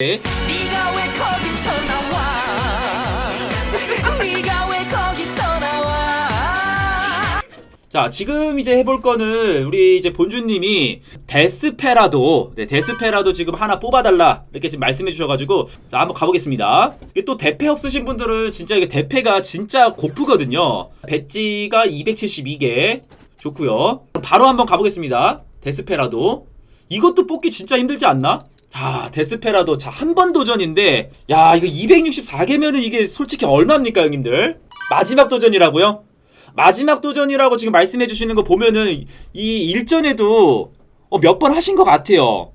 네. 네가 왜 거기서 나와 네가 왜 거기서 나와 자, 지금 이제 해볼 거는 우리 이제 본주님이 데스페라도, 네, 데스페라도 지금 하나 뽑아달라 이렇게 지금 말씀해 주셔가지고 자 한번 가보겠습니다. 이게 또 대패 없으신 분들은 진짜 이게 대패가 진짜 고프거든요. 배지가 272개 좋고요. 바로 한번 가보겠습니다. 데스페라도 이것도 뽑기 진짜 힘들지 않나? 자, 데스페라도 자 한 번 도전인데 야 이거 264개면은 이게 솔직히 얼마입니까 형님들? 마지막 도전이라고요? 마지막 도전이라고 지금 말씀해 주시는 거 보면은 이 일전에도 어, 몇 번 하신 것 같아요.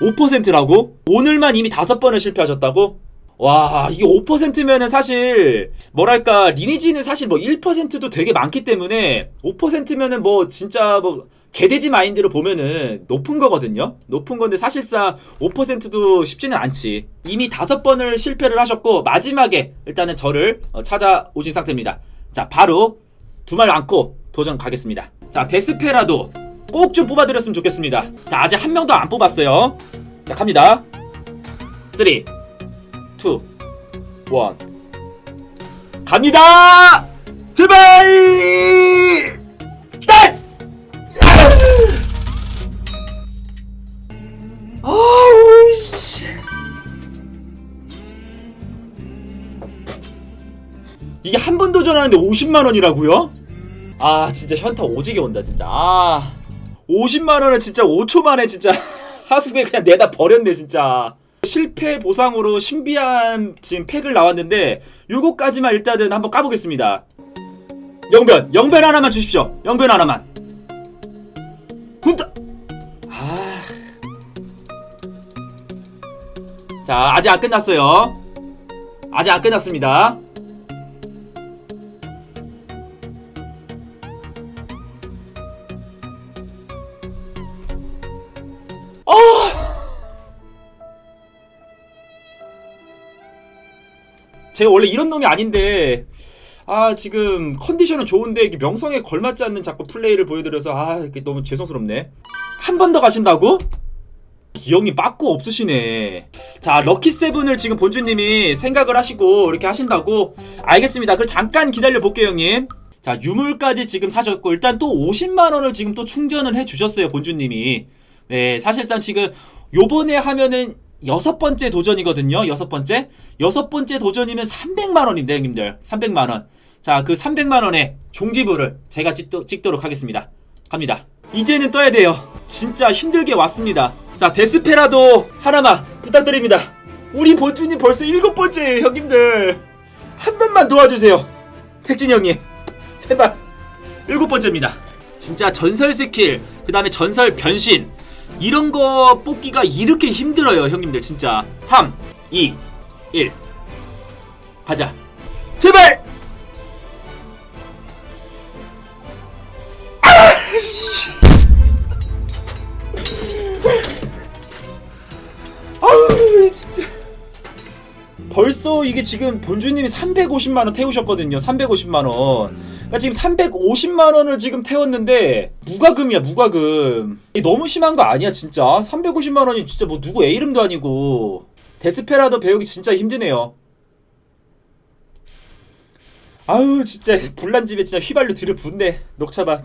5%라고? 오늘만 이미 다섯 번을 실패하셨다고? 와, 이게 5%면은 사실, 뭐랄까, 리니지는 사실 뭐 1%도 되게 많기 때문에, 5%면은 뭐 진짜 뭐, 개돼지 마인드로 보면은 높은 거거든요? 높은 건데 사실상 5%도 쉽지는 않지. 이미 다섯 번을 실패를 하셨고, 마지막에 일단은 저를 어, 찾아오신 상태입니다. 자, 바로 두 말 안고 도전 가겠습니다. 자, 데스페라도 꼭 좀 뽑아드렸으면 좋겠습니다. 자, 아직 한 명도 안 뽑았어요. 자, 갑니다. 3, 2, 1. 갑니다! 제발! 이게 한 번 도전하는데 50만 원이라고요? 아 진짜 현타 오지게 온다 진짜. 아 50만 원을 진짜 5초 만에 진짜 하수구에 그냥 내다 버렸네 진짜. 실패 보상으로 신비한 지금 팩을 나왔는데 요거까지만 일단은 한번 까보겠습니다. 영변 영변 하나만 주십시오. 영변 하나만. 군다! 아. 자 아직 안 끝났어요. 아직 안 끝났습니다 제가 원래 이런 놈이 아닌데 아 지금 컨디션은 좋은데 명성에 걸맞지 않는 자꾸 플레이를 보여드려서 아 너무 죄송스럽네. 한 번 더 가신다고? 기억이 빠꾸 없으시네. 자 럭키 세븐을 지금 본주님이 생각을 하시고 이렇게 하신다고? 알겠습니다. 그럼 잠깐 기다려 볼게요 형님. 자 유물까지 지금 사셨고 일단 또 50만원을 지금 또 충전을 해 주셨어요 본주님이. 네 사실상 지금 요번에 하면은 여섯 번째 도전이거든요. 여섯 번째. 여섯 번째 도전이면 300만 원입니다, 형님들. 300만 원. 자, 그 300만 원의 종지부를 제가 찍도, 찍도록 하겠습니다. 갑니다. 이제는 떠야 돼요. 진짜 힘들게 왔습니다. 자, 데스페라도 하나만 부탁드립니다. 우리 본주님 벌써 일곱 번째예요, 형님들. 한 번만 도와주세요. 택진 형님. 제발. 일곱 번째입니다. 진짜 전설 스킬, 그 다음에 전설 변신, 이런 거 뽑기가 이렇게 힘들어요, 형님들 진짜. 3, 2, 1. 가자. 제발! 아, 씨. 아우, 진짜. 벌써 이게 지금 본주님이 350만원 태우셨거든요. 350만원. 그러니까 지금 350만 원을 지금 태웠는데, 무과금이야, 무과금. 너무 심한 거 아니야, 진짜. 350만 원이 진짜 뭐 누구 애 이름도 아니고. 데스페라도 배우기 진짜 힘드네요. 아유, 진짜, 불난집에 진짜 휘발유 들여붓네. 녹차봐.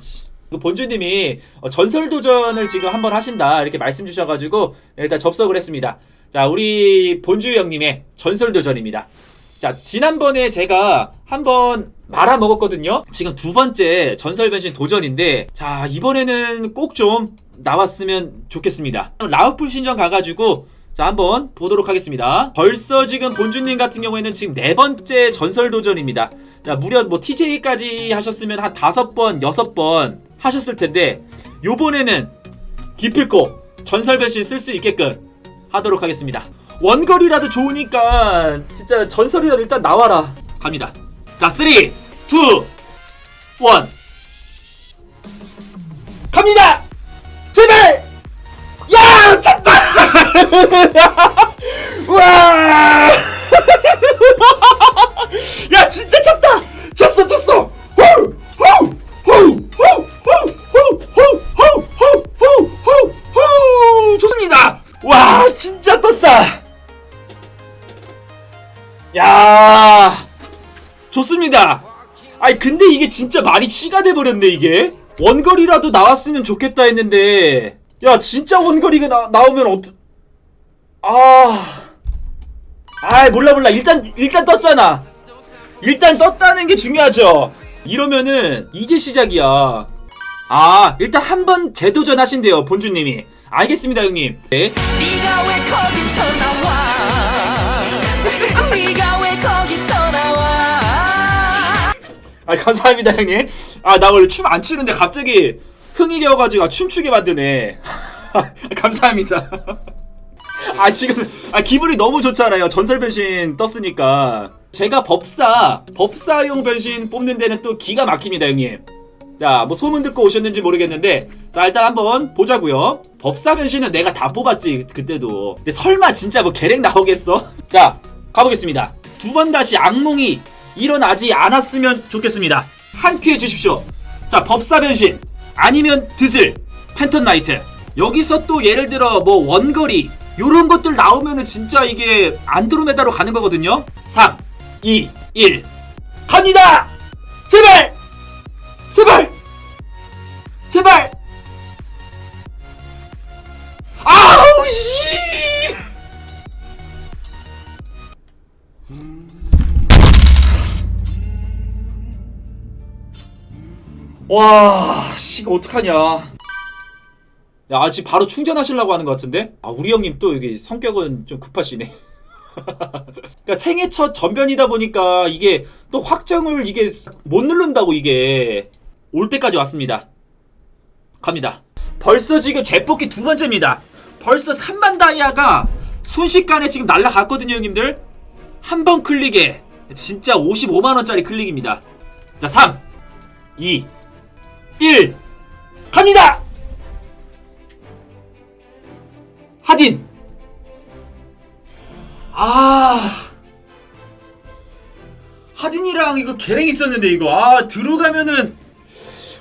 그 본주님이 어, 전설 도전을 지금 한번 하신다 이렇게 말씀 주셔가지고 일단 접속을 했습니다. 자 우리 본주 형님의 전설 도전입니다. 자 지난번에 제가 한번 말아 먹었거든요. 지금 두 번째 전설 변신 도전인데 자 이번에는 꼭 좀 나왔으면 좋겠습니다. 라우풀 신전 가가지고 자 한번 보도록 하겠습니다. 벌써 지금 본주님 같은 경우에는 지금 네 번째 전설 도전입니다. 자 무려 뭐 TJ까지 하셨으면 한 다섯 번 여섯 번 하셨을 텐데 요번에는 기필코 전설 변신 쓸 수 있게끔 하도록 하겠습니다. 원거리라도 좋으니까 진짜 전설이라도 일단 나와라. 갑니다. 자, 3, 2, 1. 갑니다! 제발! 야! 찼다! 와! 야 좋습니다. 아니 근데 이게 진짜 말이 씨가 돼버렸네 이게. 원거리라도 나왔으면 좋겠다 했는데. 야 진짜 원거리가 나, 나오면 어떠 아... 아이 몰라 몰라. 일단 일단 떴잖아. 일단 떴다는 게 중요하죠. 이러면은 이제 시작이야. 아 일단 한 번 재도전 하신대요 본주님이. 알겠습니다 형님. 네. 아 감사합니다 형님. 아 나 원래 춤 안 추는데 갑자기 흥이 겨가지고 아, 춤추게 만드네. 감사합니다. 아 지금 아 기분이 너무 좋잖아요. 전설 변신 떴으니까. 제가 법사 법사용 변신 뽑는 데는 또 기가 막힙니다 형님. 자 뭐 소문 듣고 오셨는지 모르겠는데 자 일단 한번 보자고요. 법사 변신은 내가 다 뽑았지 그때도. 근데 설마 진짜 뭐 계획 나오겠어? 자 가보겠습니다. 두 번 다시 악몽이 일어나지 않았으면 좋겠습니다. 한 큐 해주십시오. 자 법사 변신. 아니면 드슬. 팬턴 나이트. 여기서 또 예를 들어 뭐 원거리 요런 것들 나오면은 진짜 이게 안드로메다로 가는 거거든요. 3 2 1 갑니다! 제발! 제발! 제발! 아우 씨 와, 씨, 이거 어떡하냐. 야, 아, 지금 바로 충전하시려고 하는 것 같은데? 아, 우리 형님 또 여기 성격은 좀 급하시네. 그러니까 생애 첫 전변이다 보니까 이게 또 확정을 이게 못 누른다고 이게 올 때까지 왔습니다. 갑니다. 벌써 지금 재뽑기 두 번째입니다. 벌써 3만 다이아가 순식간에 지금 날라갔거든요, 형님들. 한 번 클릭에 진짜 55만 원짜리 클릭입니다. 자, 3 2 1 갑니다. 하딘. 아. 하딘이랑 이거 계획 있었는데 이거 아 들어가면은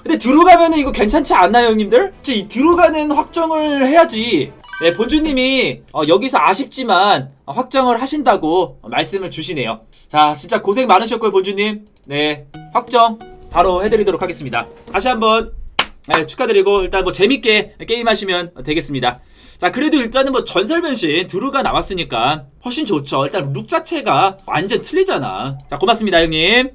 근데 들어가면은 이거 괜찮지 않나요 형님들? 이 들어가는 확정을 해야지 네 본주님이 어, 여기서 아쉽지만 어, 확정을 하신다고 어, 말씀을 주시네요 자 진짜 고생 많으셨고요 본주님 네 확정 바로 해드리도록 하겠습니다. 다시 한번 네, 축하드리고 일단 뭐 재밌게 게임하시면 되겠습니다. 자 그래도 일단은 뭐 전설 변신 드루가 나왔으니까 훨씬 좋죠. 일단 룩 자체가 완전 틀리잖아. 자 고맙습니다 형님